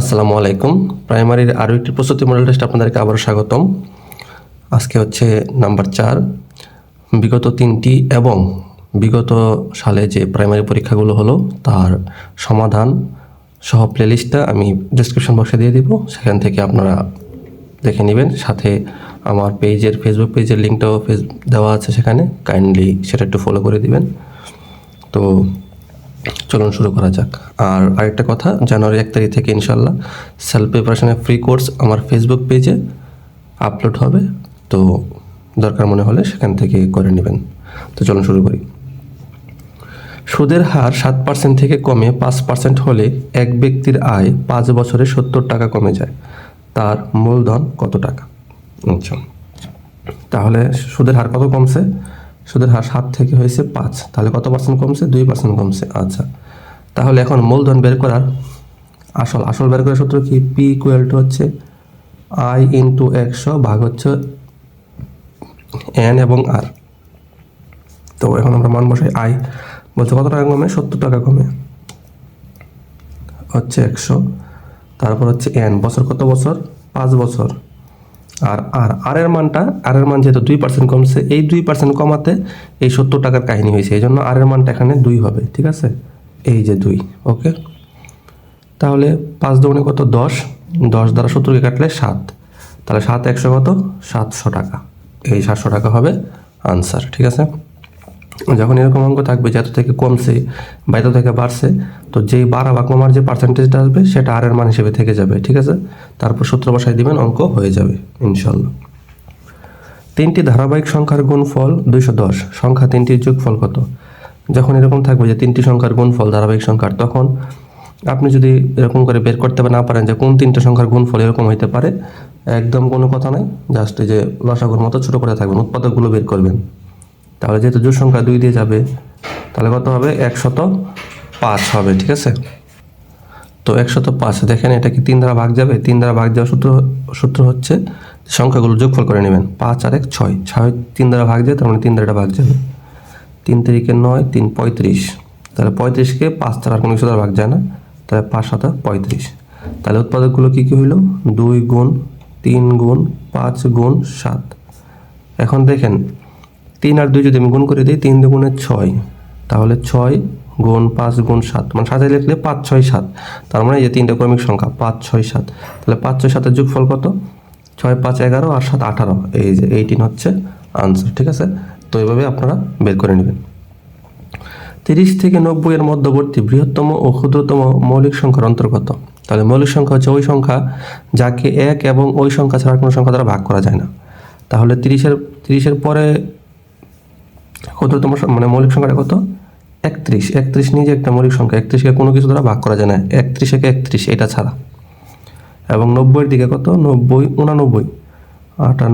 আসসালামু আলাইকুম। প্রাইমারির আরও একটি প্রস্তুতি মডেল টেস্ট আপনাদেরকে আবারও স্বাগতম। আজকে হচ্ছে নাম্বার চার, বিগত তিনটি এবং বিগত সালে যে প্রাইমারি পরীক্ষাগুলো হলো তার সমাধান সহ প্লেলিস্টটা আমি ডিসক্রিপশন বক্সে দিয়ে দিব। সেখান থেকে আপনারা দেখে নেবেন। সাথে আমার পেজের ফেসবুক পেজের লিঙ্কটাও দেওয়া আছে সেখানে। কাইন্ডলি সেটা একটু ফলো করে দিবেন। তো চলুন শুরু করা যাক। আর আরেকটা কথা, জানুয়ারি এক তারিখ থেকে ইনশাল্লাহ সেলফ প্রিপারেশনের ফ্রি কোর্স আমার ফেসবুক পেজে আপলোড হবে। তো দরকার মনে হলে সেখান থেকে করে নেবেন। তো চলুন শুরু করি। সুদের হার সাত পার্সেন্ট থেকে কমে পাঁচ পার্সেন্ট হলে এক ব্যক্তির আয় পাঁচ বছরে সত্তর টাকা কমে যায়। তার মূলধন কত টাকা? আচ্ছা। তাহলে সুদের হার কত কমছে? সুদের হার সাত থেকে হয়েছে পাঁচ। তাহলে কত পার্সেন্ট কমছে? দুই পার্সেন্ট কমছে। আচ্ছা। তাহলে এখন মূলধন বের করার আসল আসল বের করার সূত্র কি? পি ইকুয়াল টু হচ্ছে আই ইন্টু একশো ভাগ হচ্ছে এন এবং আর তো এখন আমরা মান বসাই আই বলছে কত টাকা কমে? সত্তর টাকা কমে। হচ্ছে একশো তারপর হচ্ছে এন বছর কত বছর? পাঁচ বছর। আর আর আর এর মানটা, আর এর মান যেহেতু দুই পার্সেন্ট কমছে, এই দুই পার্সেন্ট কমাতে এই সত্তর টাকার কাহিনী হয়েছে। এই জন্য আর এর মানটা এখানে দুই হবে, ঠিক আছে? এই যে দুই, ওকে? তাহলে পাঁচ দৌড়ে কত? দশ। দশ দ্বারা সত্তরকে কাটলে সাত। তাহলে সাত একশো কত? সাতশো টাকা। এই সাতশো টাকা হবে আনসার, ঠিক আছে? যখন এরকম অঙ্ক থাকবে যে এত থেকে কমছে বা এত থেকে বাড়ছে, তো যেই বাড়া বা কমার যে পার্সেন্টেজটা আসবে, সেটা আর এর মান হিসেবে থেকে যাবে, ঠিক আছে? তারপর সূত্র বসাই দিবেন অঙ্ক হয়ে যাবে ইনশাল্লাহ তিনটি ধারাবাহিক সংখ্যার গুণফল দুইশো দশ, সংখ্যা তিনটির যোগফল কত? যখন এরকম থাকবে যে তিনটি সংখ্যার গুণফল ধারাবাহিক সংখ্যার, তখন আপনি যদি এরকম করে বের করতে না পারেন যে কোন তিনটে সংখ্যার গুণফল এরকম হইতে পারে, একদম কোনো কথা নাই জাস্ট যে লসাগুর মতো ছোটো করে থাকবেন, উৎপাদকগুলো বের করবেন। তাহলে যেহেতু জোর সংখ্যা দুই দিয়ে যাবে, তাহলে কত হবে? একশত পাঁচ হবে, ঠিক আছে? তো একশত পাঁচ, দেখেন এটা কি তিন দ্বারা ভাগ যাবে? তিন দ্বারা ভাগ যাওয়ার সূত্র সূত্র হচ্ছে সংখ্যাগুলো যোগফল করে নেবেন। পাঁচ আর এক, ছয়। ছয় তিন দ্বারা ভাগ যায়, তার মানে তিন দ্বারাটা ভাগ যাবে। তিন তারিখে নয়, তিন পঁয়ত্রিশ। তাহলে পঁয়ত্রিশকে পাঁচ দ্বারা কোনো কিছু দ্বারা ভাগ যায় না। তাহলে পাঁচ সাতা পঁয়ত্রিশ। তাহলে উৎপাদকগুলো কী কী হইল? দুই গুণ তিন গুণ পাঁচ গুণ সাত। এখন দেখেন তিন আর দুই যদি আমি গুণ করে দিই, তিন দুগুণে ছয়। তাহলে ছয় গুণ পাঁচ গুণ সাত মানে সাথে লিখলে পাঁচ, ছয়, সাত। তার মানে যে তিনটে ক্রমিক সংখ্যা, পাঁচ, ছয়, সাত। তাহলে পাঁচ, ছয়, সাতের যোগফল কত? ছয়, পাঁচ, এগারো আর সাত, আঠারো। এই যে এইটিন হচ্ছে আনসার ঠিক আছে? তো এইভাবে আপনারা বের করে নেবেন। তিরিশ থেকে নব্বই এর মধ্যবর্তী বৃহত্তম ও ক্ষুদ্রতম মৌলিক সংখ্যার অন্তর্গত। তাহলে মৌলিক সংখ্যা হচ্ছে ওই সংখ্যা যাকে এক এবং ওই সংখ্যা ছাড়া কোনো সংখ্যা দ্বারা ভাগ করা যায় না। তাহলে তিরিশের তিরিশের পরে ক্ষুদ্রতম মানে মৌলিক সংখ্যাটা কত? একত্রিশ। একত্রিশ নিজে একটা মৌলিক সংখ্যা, একত্রিশকে কোনো কিছু দ্বারা ভাগ করা যায় না। একত্রিশ একে একত্রিশ, এটা ছাড়া। এবং নব্বইয়ের দিকে কত? নব্বই, উনানব্বই আট আর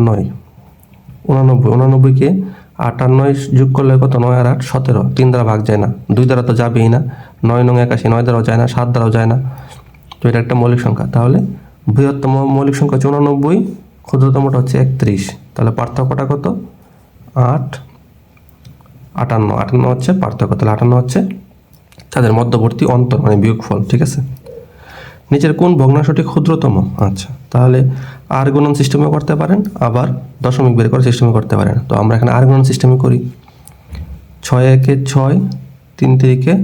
উনানব্বই, উনানব্বইকে আট আর যোগ করলে কত? নয় আর আট, সতেরো। তিন দ্বারা ভাগ যায় না। দুই দ্বারা তো যাবেই না। নয় নং একাশি, নয় দ্বারাও যায় না, সাত দ্বারাও যায় না। তো এটা একটা মৌলিক সংখ্যা। তাহলে বৃহত্তম মৌলিক সংখ্যা হচ্ছে উনানব্বই, ক্ষুদ্রতমটা হচ্ছে একত্রিশ। তাহলে পার্থক্যটা কত? আট আটান্ন আটান্ন হচ্ছে পার্থক্য, তাহলে আটান্ন হচ্ছে তাদের মধ্যবর্তী অন্তর মানে বিয়োগফল, ঠিক আছে? নিচের কোন ভগ্নাংশটি ক্ষুদ্রতম? আচ্ছা তাহলে আর গুণন সিস্টেমে করতে পারেন, আবার দশমিক বের করে সিস্টেমে করতে পারেন। তো আমরা এখানে আর গুণন সিস্টেমে করি। ছয় একে ছয়, তিন তিরিকে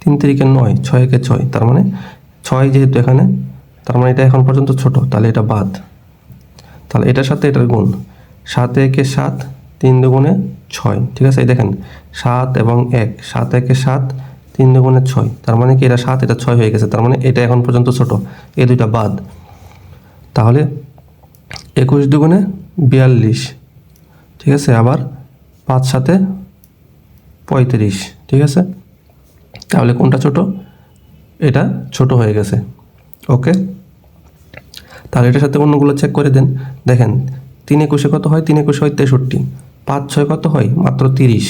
তিন তিরিকে নয়, ছয় একে ছয়, তার মানে ছয় যেহেতু এখানে, তার মানে এটা এখন পর্যন্ত ছোট, তাহলে এটা বাদ। তাহলে এটার সাথে এটার গুণ। সাত একে সাত, তিন দুগুণে ছয়, ঠিক আছে? এই দেখেন, সাত এবং এক, সাত একে সাত, তিন দুগুণে ছয়। তার মানে কি? এটা সাত, এটা ছয় হয়ে গেছে। তার মানে এটা এখন পর্যন্ত ছোট। এই দুইটা বাদ। তাহলে একুশ দুগুণে বিয়াল্লিশ, ঠিক আছে? আবার পাঁচ সাথে পঁয়ত্রিশ, ঠিক আছে? তাহলে কোনটা ছোট? এটা ছোট হয়ে গেছে। ওকে? তাহলে এটার সাথে অন্যগুলো চেক করে দেন। দেখেন, তিন একুশে কত হয়? তিন একুশে হয় তেষট্টি। পাঁচ ছয় কত হয়? মাত্র তিরিশ।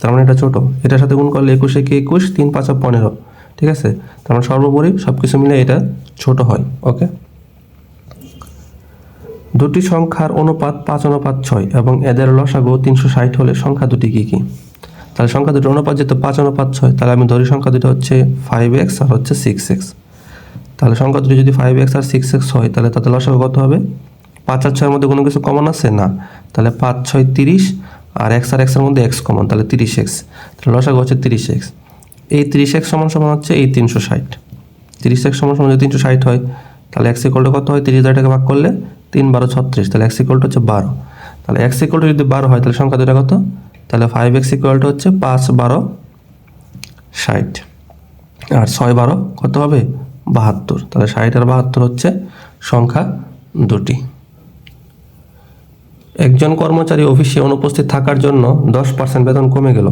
তার মানে এটা ছোটো। এটার সাথে গুণ করলে একুশে কে একুশ? তিন পাঁচ পনেরো। ঠিক আছে? তার মানে সর্বোপরি সব কিছু মিলে এটা ছোট হয়। ওকে? দুটি সংখ্যার অনুপাত পাঁচ, অনুপাত ছয় এবং এদের লসাগু তিনশো ষাট হলে সংখ্যা দুটি কী কী? তাহলে সংখ্যা দুটো অনুপাত যেহেতু পাঁচ, অনুপাত ছয়, তাহলে আমি ধরি সংখ্যা দুটো হচ্ছে ফাইভ এক্স আর হচ্ছে সিক্স এক্স তাহলে সংখ্যা দুটি যদি ফাইভ এক্স আর সিক্স এক্স হয়, তাহলে তাতে লসাগু কত হবে? পাঁচ আর ছয়ের মধ্যে কোনো কিছু কমন আছে? না। তাহলে পাঁচ, ছয়, তিরিশ আর এক্স আর এক্সের মধ্যে এক্স কমন তাহলে তিরিশ এক্স তাহলে লসাগু হচ্ছে তিরিশ এক্স এই তিরিশ এক্স সমান সমান হচ্ছে এই তিনশো ষাট। তিরিশ এক্স সমান সমান যদি তিনশো ষাট হয়, তাহলে এক্স ইকোয়ালটা কত হয়? তিরিশ হাজার টাকা ভাগ করলে তিন বারো ছত্রিশ। তাহলে এক্স ইকোয়ালটা হচ্ছে বারো। তাহলে এক্স ইকোয়ালটা যদি বারো হয়, তাহলে সংখ্যা দুটা কত? তাহলে ফাইভ এক্স ইকুয়ালটা হচ্ছে পাঁচ বারো ষাট। আর ছয় বারো কত হবে? বাহাত্তর। তাহলে ষাট আর বাহাত্তর হচ্ছে সংখ্যা দুটি। একজন কর্মচারী অফিসে অনুপস্থিত থাকার জন্য দশ পার্সেন্ট বেতন কমে গেল।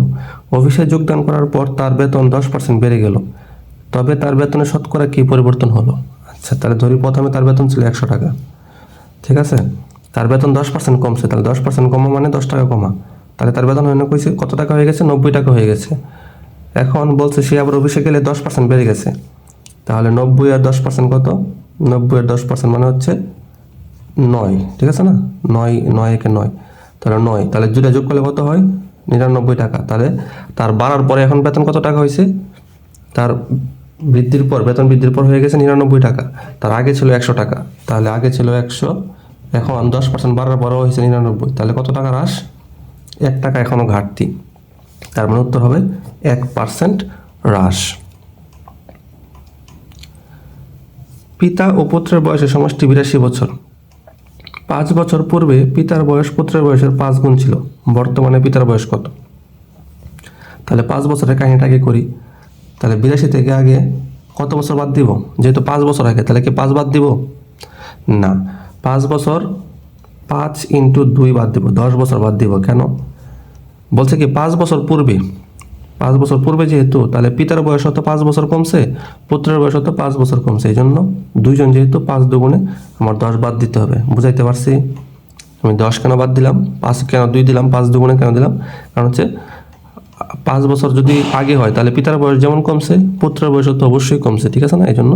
অফিসে যোগদান করার পর তার বেতন দশ পার্সেন্ট বেড়ে গেল। তবে তার বেতনে শতকরা কী পরিবর্তন হলো? আচ্ছা তাহলে ধরি প্রথমে তার বেতন ছিল একশো টাকা। ঠিক আছে? তার বেতন দশ পার্সেন্ট কমছে, তাহলে দশ পার্সেন্ট কমা মানে দশ টাকা কমা। তাহলে তার বেতন না কইছে, কত টাকা হয়ে গেছে? নব্বই টাকা হয়ে গেছে। এখন বলছে সে আবার অফিসে গেলে দশ পার্সেন্ট বেড়ে গেছে। তাহলে নব্বই আর দশ পার্সেন্ট কত? নব্বই আর দশ পার্সেন্ট মানে হচ্ছে নয়, ঠিক আছে না? নয় নয় একে নয়। তাহলে নয়। তাহলে দুটা যোগ করলে কত হয়? নিরানব্বই টাকা। তাহলে তার বাড়ার পরে এখন বেতন কত টাকা হয়েছে? তার বৃদ্ধির পর, বেতন বৃদ্ধির পর হয়ে গেছে নিরানব্বই টাকা। তার আগে ছিল একশো টাকা। তাহলে আগে ছিল একশো, এখন দশ পার্সেন্ট বাড়ার পরও হয়েছে নিরানব্বই। তাহলে কত টাকা হ্রাস? এক টাকা এখনও ঘাটতি। তার মানে উত্তর হবে এক পার্সেন্ট হ্রাস। পিতা ও পুত্রের বয়সের সমষ্টি বিরাশি বছর। পাঁচ বছর পূর্বে পিতার বয়স পুত্রের বয়সের পাঁচ গুণ ছিল। বর্তমানে পিতার বয়স কত? তাহলে পাঁচ বছরের কাহিনীটা আগে করি। তাহলে বিরাশি থেকে আগে কত বছর বাদ দিব? যেহেতু পাঁচ বছর আগে, তাহলে কি পাঁচ বাদ দিব? না, পাঁচ বছর পাঁচ ইন্টু দুই বাদ দিব, দশ বছর বাদ দিব। কেন? বলছে কি, পাঁচ বছর পূর্বে পাঁচ বছর পূর্বে যেহেতু, তাহলে পিতার বয়স হতো পাঁচ বছর কমছে, পুত্রের বয়স হতো পাঁচ বছর কমছে এই জন্য দুইজন যেহেতু পাঁচ দুগুণে আমার দশ বাদ দিতে হবে। বুঝাইতে পারছি? আমি দশ কেন বাদ দিলাম? পাঁচ কেন দুই দিলাম? পাঁচ দুগুণে কেন দিলাম? কারণ হচ্ছে, পাঁচ বছর যদি আগে হয়, তাহলে পিতার বয়স যেমন কমছে, পুত্রের বয়স তো অবশ্যই কমছে, ঠিক আছে না? এই জন্য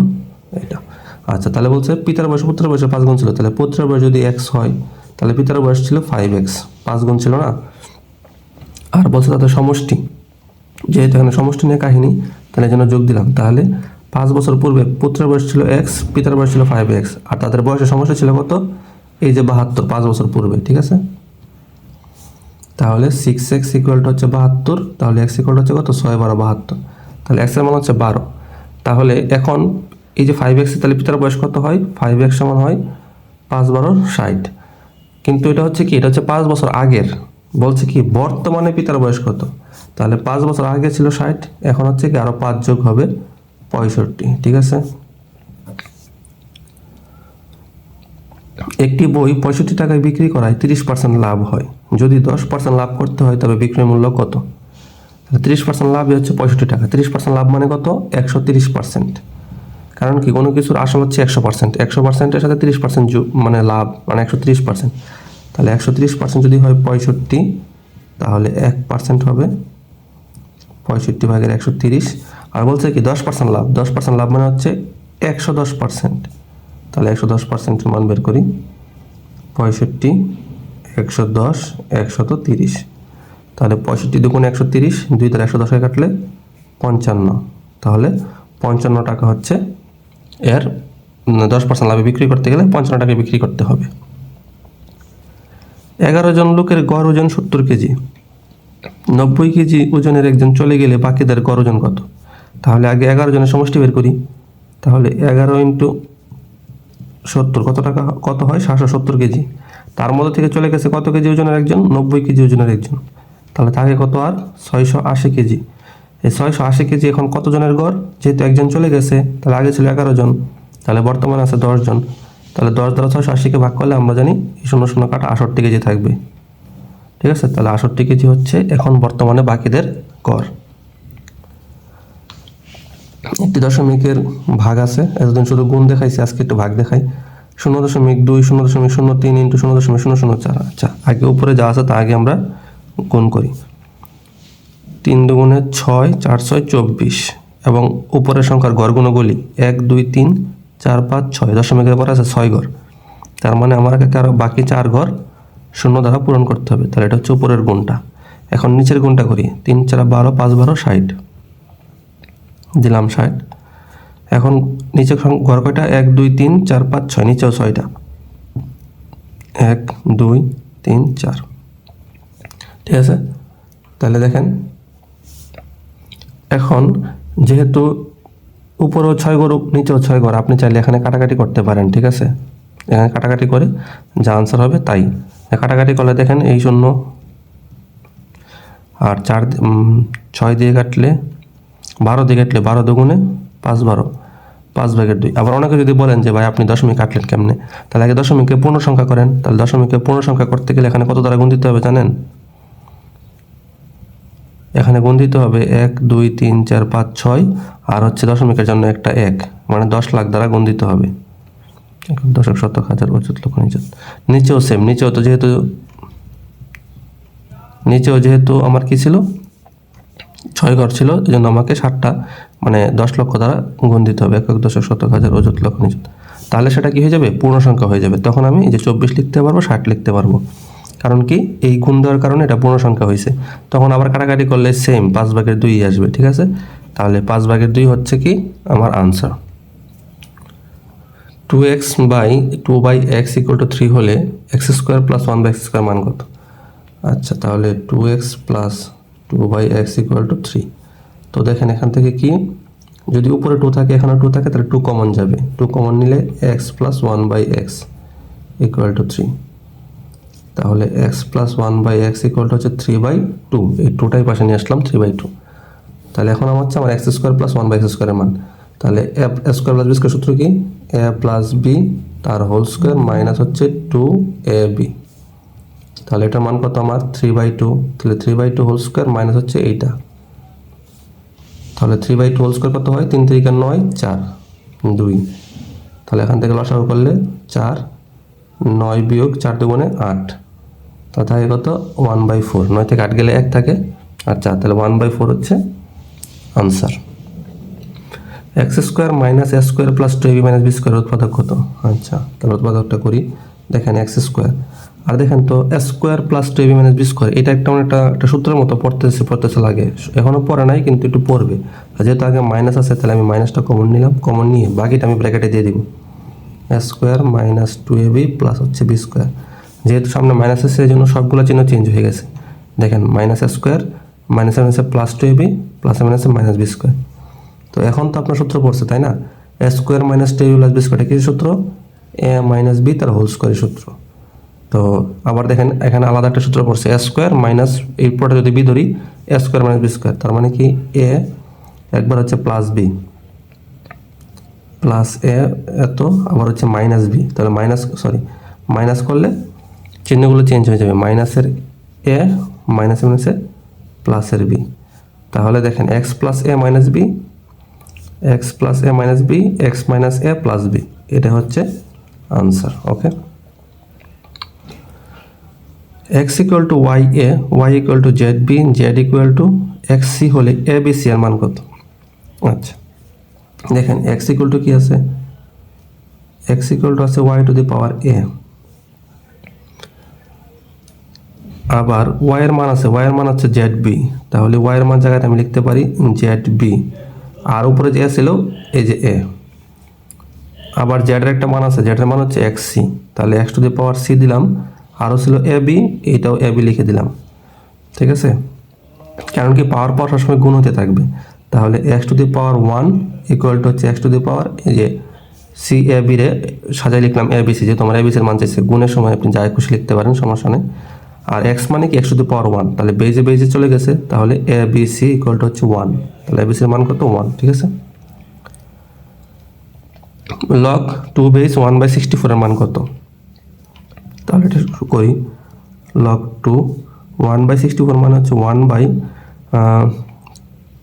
এটা। আচ্ছা তাহলে বলছে পিতার বয়স, পুত্রের বয়সে পাঁচ গুণ ছিল, তাহলে পুত্রের বয়স যদি এক্স হয়, তাহলে পিতার বয়স ছিল ফাইভ এক্স পাঁচ গুণ ছিল না? আর বলছে তাদের সমষ্টি। যেহেতু এখানে সমষ্টি নিয়ে কাহিনী, তাহলে যেন যোগ দিলাম। তাহলে পাঁচ বছর পূর্বে পুত্রের বয়স ছিল এক্স পিতার বয়স ছিল ফাইভ এক্স আর তাদের বয়সের সমস্যা ছিল কত? এই যে বাহাত্তর, পাঁচ বছর পূর্বে, ঠিক আছে? তাহলে সিক্স এক্স ইকুয়ালটা হচ্ছে বাহাত্তর, তাহলে এক্স ইকুয়ালটা হচ্ছে কত? ছয় বারো বাহাত্তর। তাহলে এক্সের মান হচ্ছে বারো। তাহলে এখন এই যে ফাইভ এক্স তাহলে পিতার বয়স কত হয়? ফাইভ এক্স সমান হয় পাঁচ বারো ষাট। কিন্তু এটা হচ্ছে কি? এটা হচ্ছে পাঁচ বছর আগের। বলছে কি? বর্তমানে পিতার বয়স কত? তাহলে পাঁচ বছর আগে ছিল ষাট, এখন হচ্ছে কি আরও পাঁচ যোগ হবে পঁয়ষট্টি, ঠিক আছে? একটি বই পঁয়ষট্টি টাকায় বিক্রি করায় তিরিশ পার্সেন্ট লাভ হয়। যদি দশ পার্সেন্ট লাভ করতে হয়, তবে বিক্রয় মূল্য কত? তাহলে তিরিশ পার্সেন্ট লাভই হচ্ছে পঁয়ষট্টি টাকা। তিরিশ পার্সেন্ট লাভ মানে কত? একশো তিরিশ পার্সেন্ট কারণ কি, কোনো কিছুর আসল হচ্ছে একশো পার্সেন্ট একশো পার্সেন্টের সাথে তিরিশ পার্সেন্ট মানে লাভ মানে একশো তিরিশ পার্সেন্ট তাহলে একশো তিরিশ পার্সেন্ট যদি হয় পঁয়ষট্টি, তাহলে এক পার্সেন্ট হবে পঁয়ষট্টি ভাগের একশো তিরিশ। আর বলছে কি, দশ পার্সেন্ট লাভ। দশ পার্সেন্ট লাভ মানে হচ্ছে একশো দশ পার্সেন্ট তাহলে একশো দশ পার্সেন্টের মান বের করি। পঁয়ষট্টি, একশো দশ, একশত তিরিশ। তাহলে পঁয়ষট্টি দুগুণ একশো তিরিশ, দুই তার একশো দশে কাটলে পঞ্চান্ন। তাহলে পঞ্চান্ন টাকা হচ্ছে এর দশ পার্সেন্ট লাভে বিক্রি করতে গেলে পঞ্চান্ন টাকায় বিক্রি করতে হবে। এগারো জন লোকের গড় ওজন সত্তর কেজি। নব্বই কেজি ওজনের একজন চলে গেলে বাকিদের গড় ওজন কত? তাহলে আগে এগারো জনের সমষ্টি বের করি। তাহলে এগারো ইন্টু সত্তর, কত টাকা, কত হয়? সাতশো সত্তর কেজি। তার মধ্যে থেকে চলে গেছে কত কেজি ওজনের একজন? নব্বই কেজি ওজনের একজন। তাহলে থাকে কত আর? ছয়শো আশি কেজি। এই ছয়শো আশি কেজি এখন কত জনের গড়? যেহেতু একজন চলে গেছে, তাহলে আগে ছিল এগারো জন। তাহলে বর্তমানে আছে দশ জন। তাহলে দশ দ্বারা ছয়শো আশিকে ভাগ করলে আমরা জানি এই শূন্য শূন্য কাটা আষট্টি কেজি থাকবে। ঠিক আছে? তাহলে আষট্টি কেজি হচ্ছে এখন বর্তমানে বাকিদের গড় একটি দশমিকের ভাগ আছে। এতদিন শুধু গুণ দেখাইছে, আজকে একটু ভাগ দেখাই। শূন্য দশমিক দুই, শূন্য দশমিক শূন্য তিন ইন্টু শূন্য দশমিক শূন্য শূন্য চার। আচ্ছা আগে উপরে যা আছে তা আগে আমরা গুণ করি। তিন দুগুণে ছয়, চার ছয় চব্বিশ এবং উপরের সংখ্যার গড়গুণগুলি এক, দুই, তিন, চার, পাঁচ, ছয়। দশমিকের পর আছে ছয় ঘর তার মানে আমার কাছে আরও বাকি চার ঘর শূন্য দ্বারা পূরণ করতে হবে। তাহলে এটা হচ্ছে উপরের গুণটা। এখন নিচের গুণটা করি। তিন চার বারো, পাঁচ বারো, ষাট। দিলাম ষাট। এখন নিচে সং- ঘর কয়টা? এক, দুই, তিন, চার, পাঁচ, ছয়। নিচেও ছয়টা। এক, দুই, তিন, চার। ঠিক আছে? তাহলে দেখেন, এখন যেহেতু উপরেও ছয় ঘর নিচেও ছয় ঘর, আপনি চাইলে এখানে কাটাকাটি করতে পারেন, ঠিক আছে? এখানে কাটাকাটি করে যা আনসার হবে তাই। কাটাকাটি করলে দেখেন এই শূন্য। আর চার ছয় দিয়ে কাটলে বারো দিয়ে কাটলে বারো দুগুণে পাঁচ বারো। পাঁচ ভাগের দুই। আবার অনেকে যদি বলেন যে, ভাই, আপনি দশমিক কাটলেন কেমনে? তাহলে আগে দশমিককে পূর্ণ সংখ্যা করেন। তাহলে দশমিককে পূর্ণ সংখ্যা করতে গেলে এখানে কত দ্বারা গুণ দিতে হবে জানেন? এখানে গুণ দিতে হবে এক, দুই, তিন, চার, পাঁচ, ছয়। আর হচ্ছে দশমিকের জন্য একটা এক। মানে দশ লাখ দ্বারা গুণ দিতে হবে। দশক, শতক, হাজার, অযুত লক্ষ নিযুত নিচেও সেম নিচেও তো যেহেতু, নিচেও যেহেতু আমার কি ছিল? ছয় ঘর ছিল এই জন্য আমাকে ষাটটা মানে দশ লক্ষ দ্বারা গুণ দিতে হবে, একক দশক, শতক, হাজার, অযুত লক্ষ নিযুত তাহলে সেটা কি হয়ে যাবে? পূর্ণ সংখ্যা হয়ে যাবে। তখন আমি যে চব্বিশ লিখতে পারব, ষাট লিখতে পারব। কারণ কি? এই গুণ দেওয়ার কারণে এটা পূর্ণ সংখ্যা হয়েছে। তখন আবার কাটাকাটি করলে সেম পাঁচ ভাগের দুই আসবে, ঠিক আছে? তাহলে পাঁচ ভাগের দুই হচ্ছে কি? আমার answer two x by two by x equal to three হলে x square plus one by x square মান কত? আচ্ছা তাহলে two x plus two by x equal to three তো দেখেন এখান থেকে কি? যদি উপরে টু থাকে এখানে টু থাকে, তাহলে টু কমন যাবে। টু কমন নিলে x plus one by x equal to three তাহলে x plus one by x equal to হচ্ছে থ্রি বাই টু এই টুটাই পাশে নিয়ে আসলাম থ্রি বাই টু তাহলে এখন আমার হচ্ছে আমার x square plus one by x স্কোয়ারের মান। তাহলে এ স্কোয়ার প্লাস বি সূত্র কি? এ প্লাস বি তার হোল স্কোয়ার মাইনাস হচ্ছে টু এ বি তাহলে এটার মান কত আমার? থ্রি বাই টু তাহলে three by two whole square minus হচ্ছে এইটা। তাহলে three by two whole square কত হয়? তিন তিরিকা নয়, চার, দুই। তাহলে এখান থেকে লসাগু করলে চার, নয় বিয়োগ চার দুগুণে আট। তা থাকে কত? ওয়ান বাই ফোর নয় থেকে আট গেলে এক থাকে, আর চার। তাহলে ওয়ান বাই ফোর হচ্ছে answer x square minus a square plus two a b minus b square উৎপাদক কত? আচ্ছা তাহলে উৎপাদকটা করি। দেখেন এক্স স্কোয়ার। আর দেখেন তো a square plus two a b minus b square, এটা একটা মানে একটা একটা সূত্রের মতো পড়তেছে পড়তেছে লাগে। এখনও পড়ে নাই, কিন্তু একটু পড়বে। যেহেতু আগে মাইনাস আছে, তাহলে আমি মাইনাসটা কমন নিলাম। কমন নিয়ে বাকিটা আমি ব্র্যাকেটে দিয়ে দিব। A square minus two a b plus হচ্ছে বি স্কোয়ার। যেহেতু সামনে মাইনাস আছে এই জন্য সবগুলো চিহ্ন চেঞ্জ হয়ে গেছে। দেখেন, মাইনাস স্কোয়ার, মাইনাসে মাইনাসে প্লাস টু এ বি প্লাসে মাইনাসে মাইনাস বি স্কোয়ার। তো এখন তো আপনার সূত্র পড়ছে, তাই না? A square minus two plus b square কি সূত্র? এ মাইনাস বি তার হোল স্কোয়ারের সূত্র। তো আবার দেখেন, এখানে আলাদা একটা সূত্র পড়ছে এ স্কোয়ার মাইনাস এই পরে যদি বি ধরি a square minus b square তার মানে কি? এ একবার হচ্ছে প্লাস বি প্লাস এ এত, আবার হচ্ছে মাইনাস বি তাহলে মাইনাস সরি মাইনাস করলে চিহ্নগুলো চেঞ্জ হয়ে যাবে মাইনাসের এ মাইনাস মাইনাসে প্লাসের বি তাহলে দেখেন x plus a minus b x plus a minus b x minus a plus b এটা হচ্ছে answer okay x equal to y a y equal to z b z equal to x c হলে A B C এর মান কত? আচ্ছা দেখেন x equal to কি আছে? এক্স ইকুয়াল টু আছে y to the power a আবার ওয়াই এর মান আছে ওয়াই এর মান হচ্ছে জেড বি তাহলে ওয়াই এর মান জায়গাতে আমি লিখতে পারি জেড বি আর উপরে যে ছিল, এই যে এ আবার জেডের একটা মান আছে জেডের মান হচ্ছে এক্স সি তাহলে x to the power c দিলাম, আরও ছিল এ বি এইটাও এ বি লিখে দিলাম। ঠিক আছে? কারণ কি পাওয়ার পাওয়ার সবসময় গুণ হতে থাকবে। তাহলে x to the power one equal to হচ্ছে এক্স টু দি পাওয়ার এই যে সি এ বি রে সাজাই লিখলাম এ বি সি যে তোমার এ বি সির মান চাইছে, গুণের সময় আপনি যাই খুশি লিখতে পারেন, সমস্যা নেই। আর এক্স মানে কি x to the power one তাহলে বেজে বেজে চলে গেছে, তাহলে a b c equal to হচ্ছে ওয়ান তাহলে এ বি সির মান কত? ওয়ান ঠিক আছে? Log two base one by sixty ফোরের মান কত? তাহলে এটা করি। Log two one by sixty four মানে হচ্ছে one by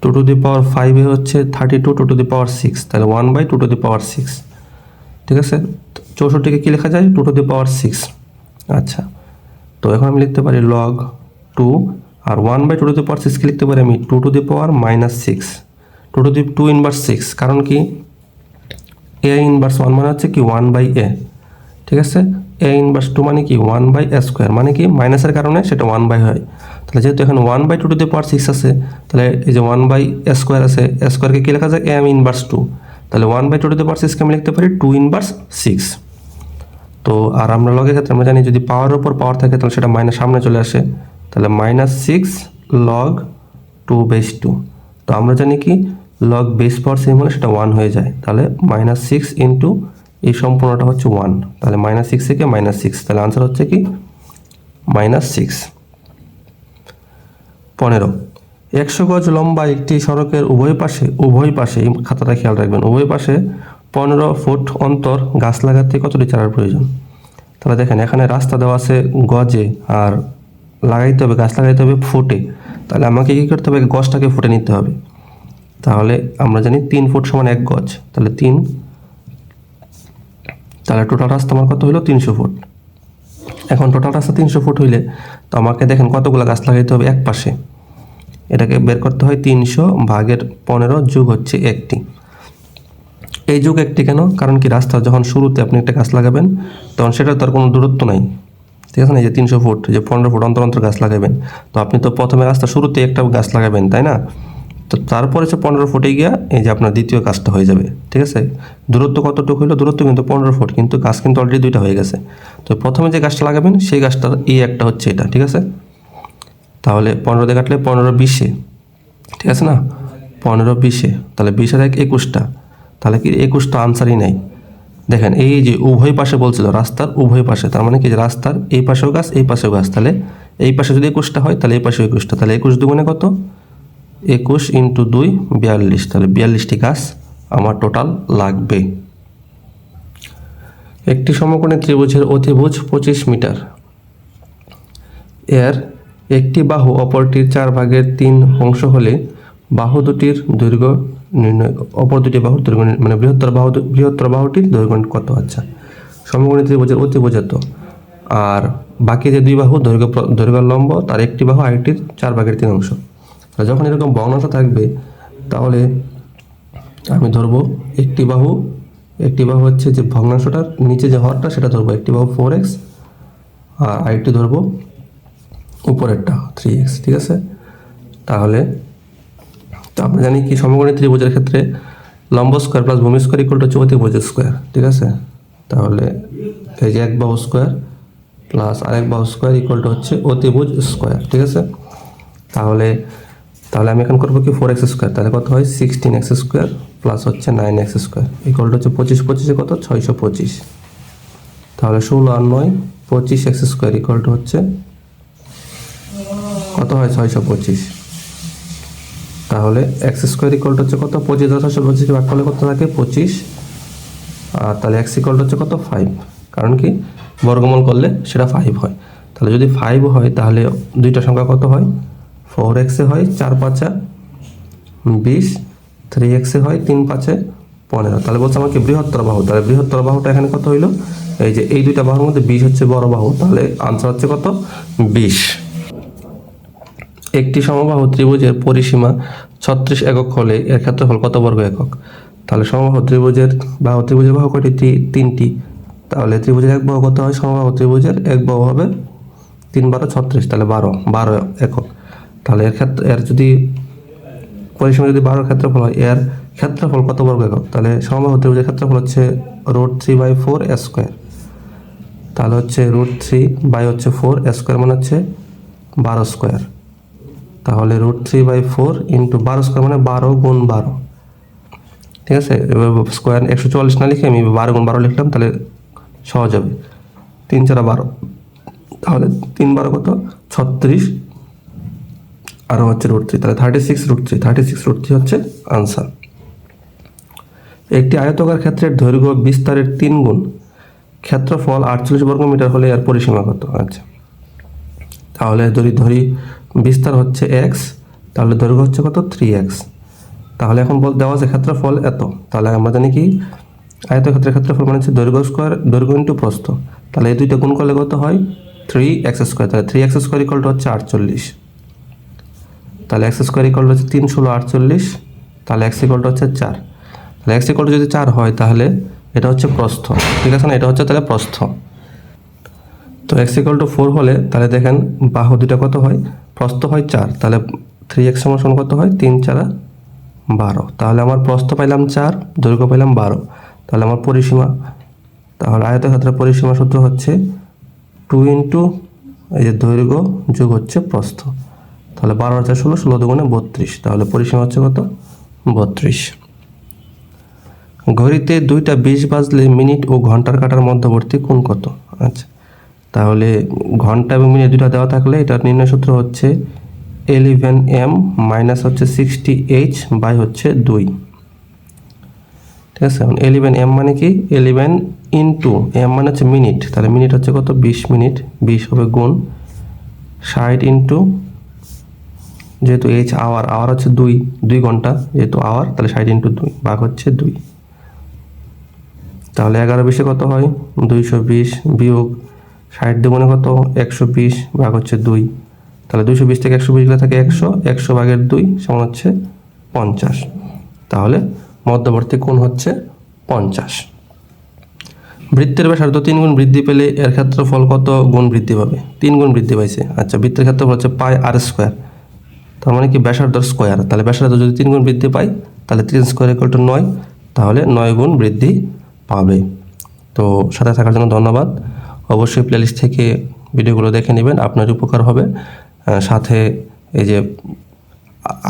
two to the power ফাইভে হচ্ছে thirty two two to the power six তাহলে one by two to the power six ঠিক আছে? চৌষট্টিকে কী লেখা যায়? Two to the power six আচ্ছা। তো এখন আমি লিখতে পারি log two R one by two to the power সিক্সকে লিখতে পারি আমি? Two to the power minus six two to the two inverse six কারণ কি? এ ইনভার্স ওয়ান মানে হচ্ছে কি ওয়ান বাই এ ঠিক আছে? এ ইনভার্স টু মানে কি ওয়ান বাই এ স্কোয়ার মানে কি? মাইনাসের কারণে সেটা ওয়ান বাই হয়। তাহলে যেহেতু এখানে one by two to the power six আছে, তাহলে এই যে ওয়ান বাই এ স্কোয়ার আছে এ স্কোয়ারকে কী লেখা যায়? এম ইনভার্স টু তাহলে one by two to the power সিক্সকে আমি লিখতে পারি টু ইনভার্স সিক্স তো আর আমরা লগের ক্ষেত্রে আমরা জানি যদি পাওয়ারের উপর পাওয়ার থাকে তাহলে সেটা মাইনাস সামনে চলে আসে। তাহলে minus six log two base two তো আমরা জানি কি লগ বেস পাওয়ার সেম হলে সেটা ওয়ান হয়ে যায়। তাহলে মাইনাস সিক্স ইন্টু এই সম্পূর্ণটা হচ্ছে ওয়ান তাহলে মাইনাস সিক্স থেকে মাইনাস সিক্স তাহলে আনসার হচ্ছে কি? মাইনাস সিক্স পনেরো। একশো গজ লম্বা একটি সড়কের উভয় পাশে উভয় পাশে, এই খাতাটা খেয়াল রাখবেন, উভয় পাশে পনেরো ফুট অন্তর গাছ লাগাতে কতটি চারার প্রয়োজন? তাহলে দেখেন, এখানে রাস্তা দেওয়া আছে গজে, আর লাগাইতে হবে, গাছ লাগাইতে হবে ফুটে। তাহলে আমাকে কী করতে হবে? গজটাকে ফুটে নিতে হবে। তাহলে আমরা জানি তিন ফুট সমান এক গজ। তাহলে তিন, তাহলে টোটাল রাস্তা আমার কত হলো তিনশো ফুট। এখন টোটাল রাস্তা তিনশো ফুট হইলে, তো আমাকে দেখেন কতগুলো গাছ লাগাইতে হবে এক পাশে। এটাকে বের করতে হয় তিনশো ভাগের পনেরো যুগ হচ্ছে একটি। এই যুগ একটি কেন? কারণ কি রাস্তা যখন শুরুতে আপনি একটা গাছ লাগাবেন, তখন সেটা তার কোনো দূরত্ব নাই। ঠিক আছে না? যে তিনশো ফুট যে পনেরো ফুট অন্তর অন্তর গাছ লাগাবেন। তো আপনি তো প্রথমে রাস্তা শুরুতে একটা গাছ লাগাবেন, তাই না? তো তারপরে সে পনেরো ফুটে গিয়া এই যে আপনার দ্বিতীয় কাজটা হয়ে যাবে। ঠিক আছে? দূরত্ব কতটুকু হলো দূরত্ব কিন্তু পনেরো ফুট, কিন্তু গাছ কিন্তু অলরেডি দুইটা হয়ে গেছে। তো প্রথমে যে গাছটা লাগাবেন, সেই গাছটার এই একটা হচ্ছে এটা, ঠিক আছে? তাহলে পনেরো দিয়ে কাটলে পনেরো বিশে, ঠিক আছে না? পনেরো বিশে, তাহলে বিশে থেকে একুশটা। তাহলে কি একুশটা আনসারই নাই। দেখেন, এই যে উভয় পাশে বলছিল, রাস্তার উভয় পাশে, তার মানে কি যে রাস্তার এই পাশেও গাছ, এই পাশেও গাছ, তাহলে এই পাশে যদি একুশটা হয়, তাহলে এই পাশেও একুশটা, তাহলে একুশ দুগুণে কত? একুশ ইন্টু দুই, বিয়াল্লিশ, তাহলে বিয়াল্লিশটি গাছ আমার টোটাল লাগবে। একটি সমকোণী ত্রিভুজের অতিভুজ পঁচিশ মিটার। এর একটি বাহু অপরটির চার ভাগের তিন অংশ হলে বাহু দুটির দৈর্ঘ্য নির্ণয় অপর দুটি বাহুর দৈর্ঘ্য মানে বৃহত্তর বাহু, বৃহত্তর বাহুটির দৈর্ঘ্য কত? আচ্ছা। ত্রিভুজের অতিভুজ এত আর বাকি যে দুই বাহু, দৈর্ঘ্য দৈর্ঘ্য লম্ব, তার একটি বাহু, আরেকটির চার ভাগের তিন অংশ। যখন এরকম বর্ণতা থাকবে, তাহলে আমি ধরবো একটি বাহু একটি বাহু হচ্ছে যে ভগ্নাংশটার নিচে যে হরটা, সেটা ধরবো একটি বাহু ফোর এক্স আর আরেকটি ধরবো উপরেরটা থ্রি এক্স ঠিক আছে? তাহলে তো আমরা জানি কি সমকোণী ত্রিভুজের ক্ষেত্রে লম্ব স্কোয়ার প্লাস ভূমি স্কোয়ার ইকুয়াল টু অতিভুজ স্কোয়ার ঠিক আছে? তাহলে এই যে এক বাহু স্কোয়ার প্লাস আরেক বাহু স্কোয়ার ইকুয়াল টু হচ্ছে অতিভুজ স্কোয়ার ঠিক আছে? তাহলে তাহলে আমি এখন করব কি ফোর এক্স স্কোয়ার তাহলে কত হয়? সিক্সটিন এক্স স্কোয়ার প্লাস হচ্ছে nine x square equal to হচ্ছে পঁচিশ, পঁচিশে কত? ছয়শো পঁচিশ। তাহলে ষোলো আর নয়, পঁচিশ এক্স স্কোয়ার ইকুয়াল টু হচ্ছে কত হয়? ছয়শো পঁচিশ। তাহলে এক্স স্কোয়ার ইকুয়াল হচ্ছে কত? পঁচিশ দশ ছয়শো পঁচিশকে ভাগ করলে কত থাকে? পঁচিশ। আর তাহলে এক্স ইকুয়াল হচ্ছে কত? ফাইভ কারণ কি? বর্গমূল করলে সেটা ফাইভ হয়। তাহলে যদি ফাইভ হয়, তাহলে দুইটা সংখ্যা কত হয়? ফোর এক্সে হয় চার পাঁচা বিশ। থ্রি এক্সে হয় তিন পাঁচে পনেরো। তাহলে বলছে আমাকে বৃহত্তর বাহু। তাহলে বৃহত্তর বাহুটা এখানে কত হইল? এই যে এই দুইটা বাহুর মধ্যে বিশ হচ্ছে বড় বাহু। তাহলে আনসার হচ্ছে কত? বিশ। একটি সমবাহু ত্রিভুজের পরিসীমা ছত্রিশ একক হলে এর ক্ষেত্রফল কত বর্গ একক? তাহলে সমবাহু ত্রিভুজের বাহু ত্রিভুজের বাহু কয়টি? তিনটি। তাহলে ত্রিভুজের এক বাহু কত হয়? সমবাহু ত্রিভুজের এক বাহু হবে তিন বারো ছত্রিশ, তাহলে বারো বারো একক। তাহলে এর ক্ষেত্রে এর যদি পরিসীমা যদি বারোর ক্ষেত্রফল হয়, এর ক্ষেত্রফল কত বর্গ একক? তাহলে সমবাহু ত্রিভুজের ক্ষেত্রফল হচ্ছে root three by four square. তাহলে হচ্ছে রুট থ্রি বাই হচ্ছে ফোর স্কোয়ার মানে হচ্ছে বারো স্কোয়ার। তাহলে root three by four into বারো স্কোয়ার মানে বারো গুণ বারো। ঠিক আছে? এবার স্কোয়ার একশো চুয়াল্লিশ না লিখে আমি বারো গুণ বারো লিখলাম, তাহলে সহজ হবে। তিন চারা বারো। তাহলে তিন বারো কত? ছত্রিশ। আরও হচ্ছে রুট থ্রি তাহলে thirty six root three thirty six root three হচ্ছে আনসার একটি আয়তকার ক্ষেত্রের দৈর্ঘ্য বিস্তারের তিন গুণ। ক্ষেত্রফল আটচল্লিশ বর্গ মিটার হলে এর পরিসীমা কত? আচ্ছা। তাহলে যদি ধরি বিস্তার হচ্ছে এক্স তাহলে দৈর্ঘ্য হচ্ছে কত? থ্রি এক্স তাহলে এখন বল দেওয়া আছে ক্ষেত্রফল এত। তাহলে আমরা জানি কি? আয়তক্ষেত্রের ক্ষেত্রফল মানে হচ্ছে দৈর্ঘ্য স্কোয়ার দৈর্ঘ্য ইন্টু প্রস্থ। তাহলে এই দুইটা গুণ করলে কত হয়? থ্রি এক্স স্কোয়ার তাহলে থ্রি এক্স স্কোয়ার ইকলটা হচ্ছে আটচল্লিশ। তাহলে এক্স স্কোয়ার ইকলটা হচ্ছে তিন ষোলো আটচল্লিশ। তাহলে এক্স ইকলটা হচ্ছে চার। তাহলে এক্স ইকলটা যদি চার হয়, তাহলে এটা হচ্ছে প্রস্থ। ঠিক আছে না? এটা হচ্ছে তাহলে প্রস্থ। তো এক্স ইকুয়াল টু ফোর হলে তাহলে দেখেন বাহু দুটা কত হয়? প্রস্থ হয় চার, তাহলে থ্রি এক্স সমান সমান কত হয়? তিন চারা বারো। তাহলে আমার প্রস্থ পাইলাম চার, দৈর্ঘ্য পাইলাম বারো। তাহলে আমার পরিসীমা, তাহলে আয়তক্ষেত্রের পরিসীমা সূত্র হচ্ছে টু ইন্টু এই যে দৈর্ঘ্য যোগ হচ্ছে প্রস্থ। তাহলে বারো হাজার ষোলো ষোলো দুগুণে বত্রিশ। তাহলে পরিসীমা হচ্ছে কত? বত্রিশ। ঘড়িতে দুইটা বিশ বাজলে মিনিট ও ঘণ্টার কাটার মধ্যবর্তী কোন কত? আচ্ছা তাহলে ঘণ্টা এবং মিনিট দুটা দেওয়া থাকলে এটার নির্ণয় সূত্র হচ্ছে এলিভেন এম মাইনাস হচ্ছে সিক্সটি এইচ বাই হচ্ছে দুই। ঠিক আছে? এখন এলিভেন এম মানে কি? এলিভেন ইন্টু এম মানে হচ্ছে মিনিট। তাহলে মিনিট হচ্ছে কত? বিশ মিনিট। বিশ হবে গুণ ষাট ইন্টু যেহেতু এইচ আওয়ার আওয়ার হচ্ছে দুই দুই ঘণ্টা। যেহেতু আওয়ার তাহলে ষাট ইন্টু দুই ভাগ হচ্ছে দুই। তাহলে এগারো বিশে কত হয়? দুইশো বিশ বিয়োগ ষাট দুগুণে কত? একশো বিশ ভাগ হচ্ছে দুই। তাহলে দুশো বিশ থেকে একশো বিশ গেলে থাকে একশো একশো ভাগের দুই সমান হচ্ছে পঞ্চাশ। তাহলে মধ্যবর্তী কোণ হচ্ছে পঞ্চাশ। বৃত্তের ব্যাসার্ধ তিন গুণ বৃদ্ধি পেলে এর ক্ষেত্রফল কত? গুণ বৃদ্ধি পাবে। তিন গুণ বৃদ্ধি পাইছে। আচ্ছা বৃত্তের ক্ষেত্রফল হচ্ছে পাই আর স্কোয়ার। তার মানে কি? ব্যাসার্ধ স্কোয়ার। তাহলে ব্যাসার্ধ যদি তিন গুণ বৃদ্ধি পাই, তাহলে তিন স্কোয়ার ইকুয়াল টু নয়, তাহলে নয় গুণ বৃদ্ধি পাবে। তো সাথে থাকার জন্য ধন্যবাদ। অবশ্যই প্লেলিস্ট থেকে ভিডিওগুলো দেখে নেবেন, আপনার উপকার হবে। সাথে এই যে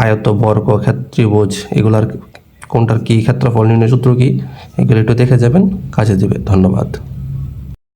আয়ত্ত বর্গ, ক্ষেত্রিভুজ, এগুলার কোনটার কী ক্ষেত্রফল, নির্ণয় সূত্র কী, এগুলো একটু দেখে যাবেন, কাজে দেবে। ধন্যবাদ।